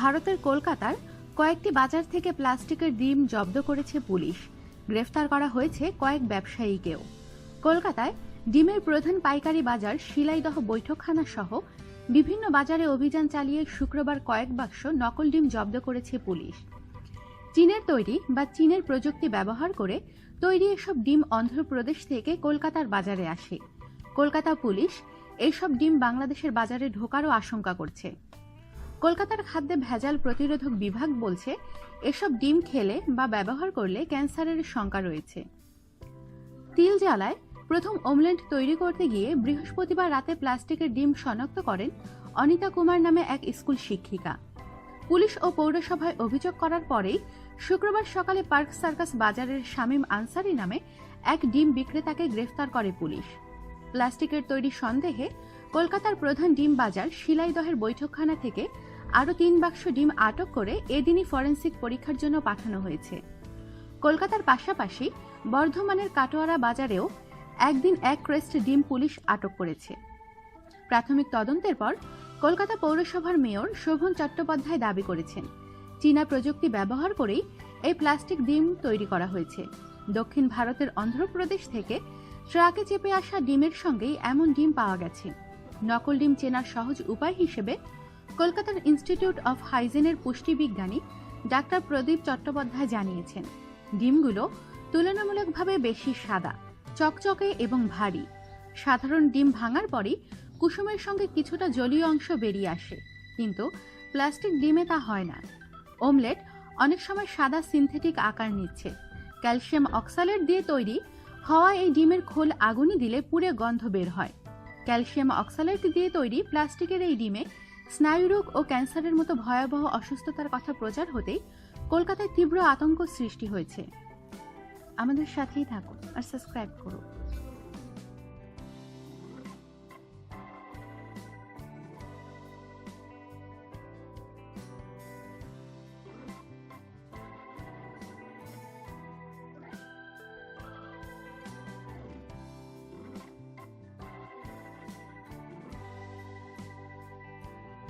ভারতের কলকাতার কয়েকটি বাজার থেকে প্লাস্টিকের ডিম জব্দ করেছে পুলিশ। গ্রেফতার করা হয়েছে কয়েক ব্যবসায়ীকেও। কলকাতায় ডিমের প্রধান পাইকারি বাজার শিলাইদহ বৈঠকখানা সহ বিভিন্ন বাজারে অভিযান চালিয়ে শুক্রবার কয়েক বাক্স নকল ডিম জব্দ করেছে পুলিশ। চীনের তৈরি বা চীনের প্রযুক্তি ব্যবহার করে তৈরি এসব ডিম অন্ধ্রপ্রদেশ থেকে কলকাতার বাজারে আসে। কলকাতা পুলিশ এইসব ডিম বাংলাদেশের বাজারে ঢোকারও আশঙ্কা করছে। কলকাতার খাদ্যে ভেজাল প্রতিরোধক বিভাগ বলছে, এসব ডিম খেলে বা ব্যবহার করলে ক্যান্সারের শঙ্কা রয়েছে। তিল জ্বালায় প্রথম ওমলেট তৈরি করতে গিয়ে বৃহস্পতিবার রাতে প্লাস্টিকের ডিম শনাক্ত করেন অনিতা কুমার নামে এক স্কুল শিক্ষিকা। পুলিশ ও পৌরসভায় অভিযোগ করার পরেই শুক্রবার সকালে পার্ক সার্কাস বাজারের শামীম আনসারি নামে এক ডিম বিক্রেতাকে গ্রেফতার করে পুলিশ। প্লাস্টিকের তৈরি সন্দেহে কলকাতার প্রধান ডিম বাজার শিলাইদহের বৈঠকখানা থেকে আরও তিন বাক্স ডিম আটক করে এদিনই ফরেন্সিক পরীক্ষার জন্য পাঠানো হয়েছে। কলকাতার পাশাপাশি বর্ধমানের কাটোয়ারা বাজারেও একদিন এক ক্রেস্ট ডিম পুলিশ আটক করেছে। প্রাথমিক তদন্তের পর কলকাতা পৌরসভার মেয়র শোভন চট্টোপাধ্যায় দাবি করেছেন, চীনা প্রযুক্তি ব্যবহার করেই এই প্লাস্টিক ডিম তৈরি করা হয়েছে। দক্ষিণ ভারতের অন্ধ্রপ্রদেশ থেকে ট্রাকে চেপে আসা ডিমের সঙ্গেই এমন ডিম পাওয়া গেছে। নকল ডিম চেনার সহজ উপায় হিসেবে কলকাতার ইনস্টিটিউট অফ হাইজেনের পুষ্টিবিজ্ঞানী ডাক্তার প্রদীপ চট্টোপাধ্যায় জানিয়েছেন, ডিমগুলো তুলনামূলকভাবে বেশি সাদা, চকচকে এবং ভারী। সাধারণ ডিম ভাঙার পরই কুসুমের সঙ্গে কিছুটা জলীয় অংশ বেরিয়ে আসে, কিন্তু প্লাস্টিক ডিমে তা হয় না। ওমলেট অনেক সময় সাদা সিনথেটিক আকার নিচ্ছে। ক্যালসিয়াম অক্সালেট দিয়ে তৈরি হওয়া এই ডিমের খোল আগুনে দিলে পুড়ে গন্ধ বের হয়। ক্যালসিয়াম অক্সালেট দিয়ে তৈরি প্লাস্টিকের এই ডিমে স্নায়ুরোগ ও ক্যান্সারের মতো ভয়াবহ অসুস্থতার কথা প্রচার হতেই কলকাতায় তীব্র আতঙ্ক সৃষ্টি হয়েছে। আমাদের সাথেই থাকুন আর সাবস্ক্রাইব করুন।